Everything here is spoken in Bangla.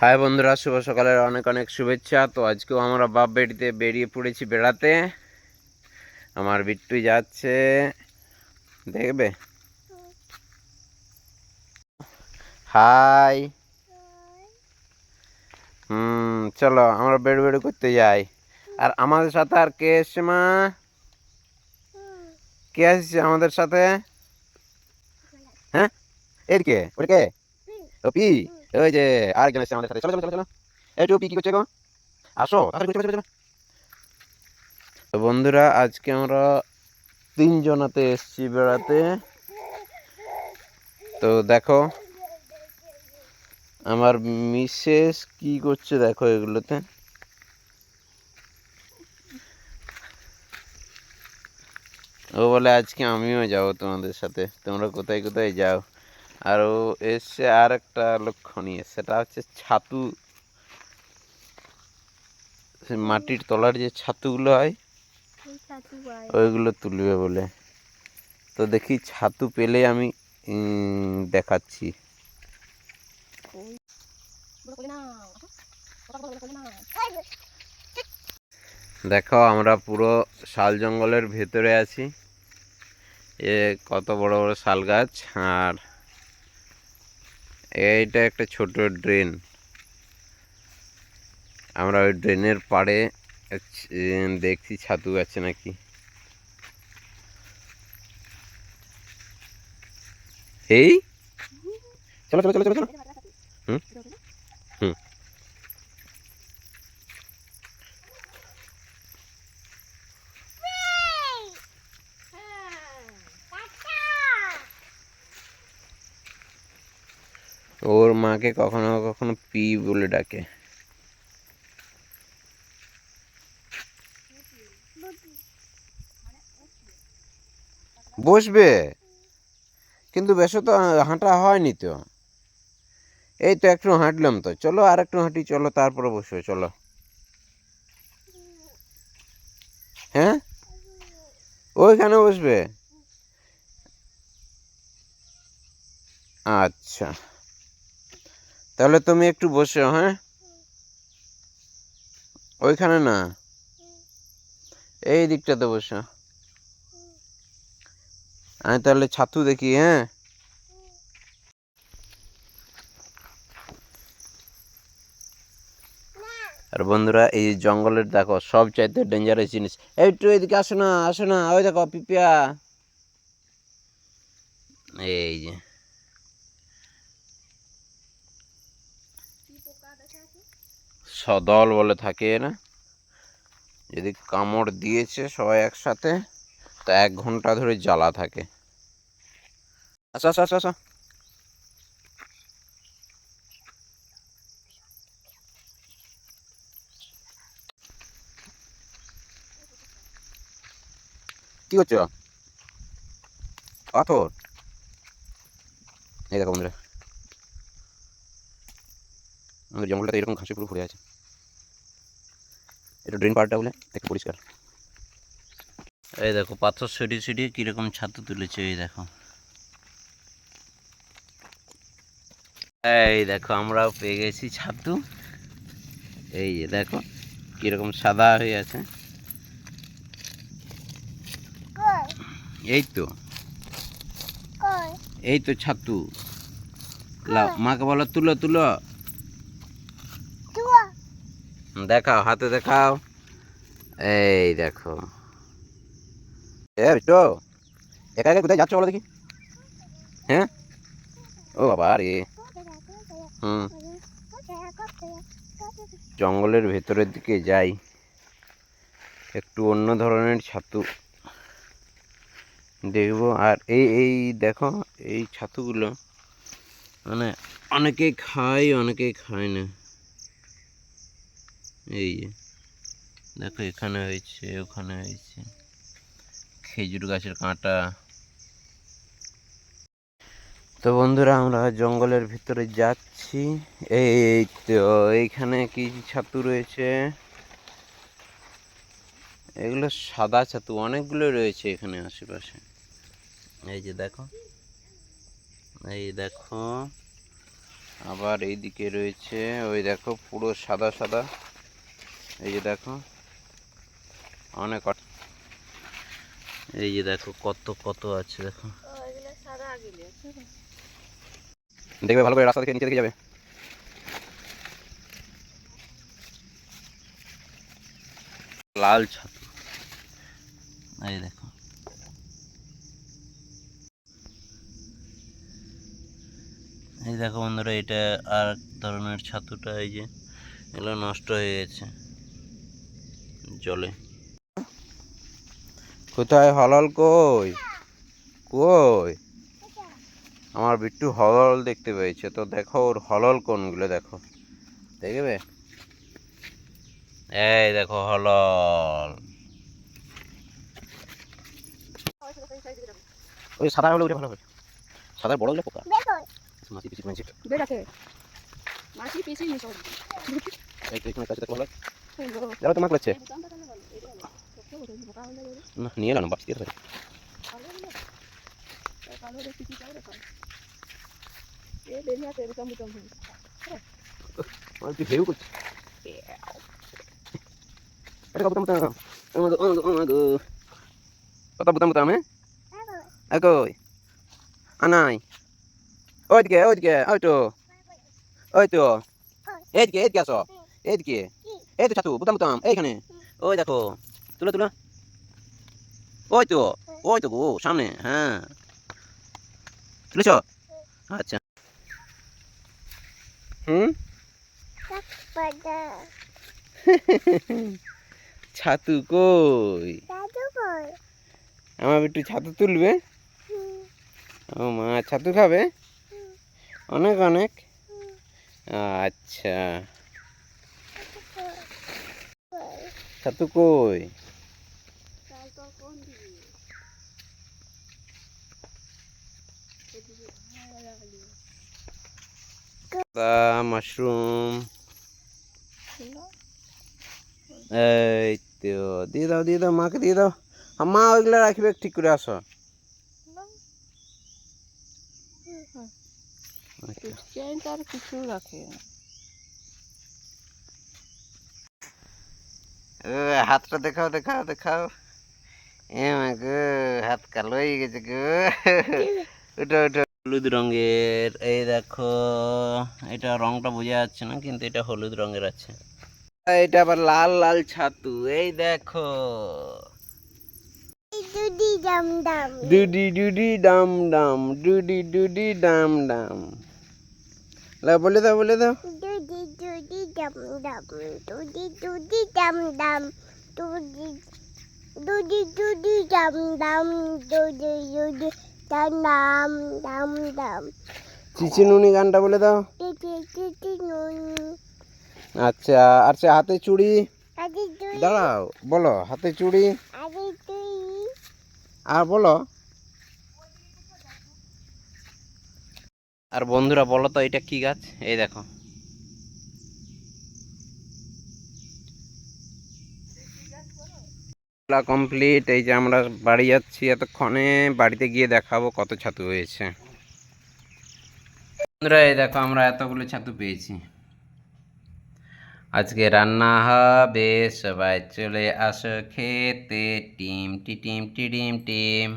হাই বন্ধুরা শুভ সকালের অনেক অনেক শুভেচ্ছা। তো আজকেও আমরা বাপ বেড়িতে বেরিয়ে পড়েছি বেড়াতে। আমার বিট্টু যাচ্ছে। দেখবে? হাই হুম চলো আমরা বেড়ু বেড়ু করতে যাই। আর আমাদের সাথে আর কে এসছে মা? কে আসছে আমাদের সাথে? হ্যাঁ? এর কে? ওর কে? টপি ওই যে আমাদের সাথে। চলো চলো চলো চলো। এই টপি কি করছে আসো চলো বন্ধুরা, আজকে আমরা তিনজনাতে এসছি বেড়াতে। তো দেখো, আমার মিসেস কি করছে দেখো এগুলোতে। ও বলে, আজকে আমিও যাব তোমাদের সাথে। তোমরা কোথায় কোথায় যাও? আর ও এসছে আর একটা লক্ষ্য নিয়ে সেটা হচ্ছে ছাতু। মাটির তলার যে ছাতুগুলো হয় ওইগুলো তুলবে বলে। তো দেখি ছাতু পেলে আমি দেখাচ্ছি। দেখো আমরা পুরো শাল জঙ্গলের ভেতরে আছি। এ কত বড় বড় শাল গাছ আর এইটা একটা ছোট ড্রেন আমরা ওই ড্রেনের পাড়ে দেখছি ছাতু আছে নাকি এই চলো চলো চলো চলো হুম? হুম। ওর মাকে কখনো কখনো পি বলে ডাকে। বসবে? কিন্তু বেশ তো হাঁটা হয়নি তো। এই তো একটু হাঁটলাম তো। চলো আর একটু হাঁটি, চলো তারপরে বসবে, চলো। হ্যাঁ? ওইখানে বসবে? আচ্ছা। তাহলে তুমি একটু বসো হ্যাঁ? ওইখানে না? এই দিকটাতে বসো। আমি তাহলে ছাতু দেখি হ্যাঁ? আর বন্ধুরা, এই জঙ্গলের দেখো সব চাইতে ডেঞ্জারাস জিনিস একটু এদিকে আসো না আসো না, ওই দেখো পিপিয়া। এই যে। সদল বলে থাকে, না? যদি কামড় দিয়েছে সবাই একসাথে, তো এক ঘণ্টা ধরে জ্বালা থাকে। আচ্ছা আসো আসো আসো কি করছ? পাথর? এই দেখো বন্ধুরা। আমাদের জঙ্গলটাতে এরকম ঘাসে পুরো ভরে আছে। এটা ড্রেন পাড়টা বলে একটু পরিষ্কার। এই দেখো পাথর সরিয়ে সরিয়ে কীরকম ছাতু তুলেছে এই দেখো। এই দেখো আমরাও পেয়ে গেছি ছাতু। এই যে দেখো কীরকম সাদা হয়ে আছে। এই তো। এই তো ছাতু। মাকে বলো তুলো তুলো। দেখাও, হাতে দেখাও। এই দেখো। একা একা কোথায় যাচ্ছ বলো দেখি? হ্যাঁ? ও বাবা রে। হুম। জঙ্গলের ভেতরের দিকে যাই। একটু অন্য ধরনের ছাতু দেখব। আর এই এই দেখো, এই ছাতুগুলো মানে অনেকেই খায় অনেকেই খায় না। এই যে দেখো, এখানে হয়েছে, ওখানে হয়েছে। খেজুর গাছের কাঁটা। তো বন্ধুরা, আমরা জঙ্গলের ভিতরে যাচ্ছি। এই তো, এইখানে কি ছাতু রয়েছে? এগুলো সাদা ছাতু, অনেকগুলো রয়েছে এখানে আশেপাশে। এই যে দেখো, এই দেখো, আবার এইদিকে রয়েছে, ওই দেখো, পুরো সাদা সাদা। এই যে দেখো, অনেক এই যে দেখো কত কত আছে, দেখো। দেখবে, ভালো করে রাস্তা থেকে নিচে দেখে যাবে। লাল ছাতু। এই দেখো। এই দেখো বন্ধুরা, এটা আর ধরনের ছাতুটা এই যে, এগুলো নষ্ট হয়ে গেছে। জলে। কোথায় হলল কই? কই? আমার বিট্টু হলল দেখতে পেয়েছে তো দেখো ওর হলল কোনগুলো দেখো। দেখবে? এই দেখো হলল। ওই সাদা হলে ওটা ভালো হবে। সাদা বড় হলে পোকা। মাছি পিছি মাছি। বেড়াতে মাছি পিসি নি সব এই তো এখানে কাছে দেখো ভালো যারা তোমাকে লাগছে না নিয়ে এলাম বাস দিয়ে দেবে আমার কি ভেউ করছে এটা কত বুতাম আমাগো আমাগো আমাগো কত বুতাম বুতাম হ্যাঁ একই আনাই ওইদিকে ওইদিকে ওই তো ওই তো এইদিকে এইদিকে আসো এইদিকে এই তো ছাতু বুতাম বুতাম, এইখানে। ওই দেখো, তুলো তুলো। ওই তো ওই তো গো, সামনে হ্যাঁ। তুলেছ? আচ্ছা। হুম? ছাতু কই? আমার একটু ছাতু তুলবে? ও মা, ছাতু খাবে? অনেক অনেক। আচ্ছা। ছাতু কই? মাশরুম। এই তো দিয়ে দাও দিয়ে দাও মাকে দিয়ে দাও। আর মা ওইগুলো রাখবে ঠিক করে আসো। চেন কিছু রাখে ও, হাতটা দেখাও দেখাও দেখাও। এ মা গো হাত কালো হয়ে গেছে গো। ওটা ওটা হলুদ রঙের এই দেখো এটা রংটা বোঝা যাচ্ছে না কিন্তু এটা হলুদ রঙের আছে। এটা আবার লাল লাল ছাতু এই দেখো। দুদি ডাম ডাম ডুডি ডুডি ডাম। ডাম ডুডি ডুডি ডাম ডাম। লা বলে দাও বলে দাও। দুদি দুদি ডাম ডাম দুদি দুদি ডাম ডাম দুদি দুদি দুদি ডাম ডাম দুদি দুদি ডাম ডাম ডাম ডাম চিচি নুনি গানটা বলে দাও। দুদি নুন। আচ্ছা আচ্ছা হাতে চুড়ি? দাঁড়াও বলো হাতে চুড়ি। আর বলো। আর বন্ধুরা বলো তো, এটা কি গাছ? এই দেখো। কমপ্লিট এই যে আমরা বাড়ি যাচ্ছি এতক্ষণে, বাড়িতে গিয়ে দেখাবো কত ছাতু হয়েছে। বন্ধুরা, এই দেখো, আমরা এতগুলো ছাতু পেয়েছি। আজকে রান্না হবে, সবাই চলে আসো খেতে। টিম টি টিম টি ডিম টিম।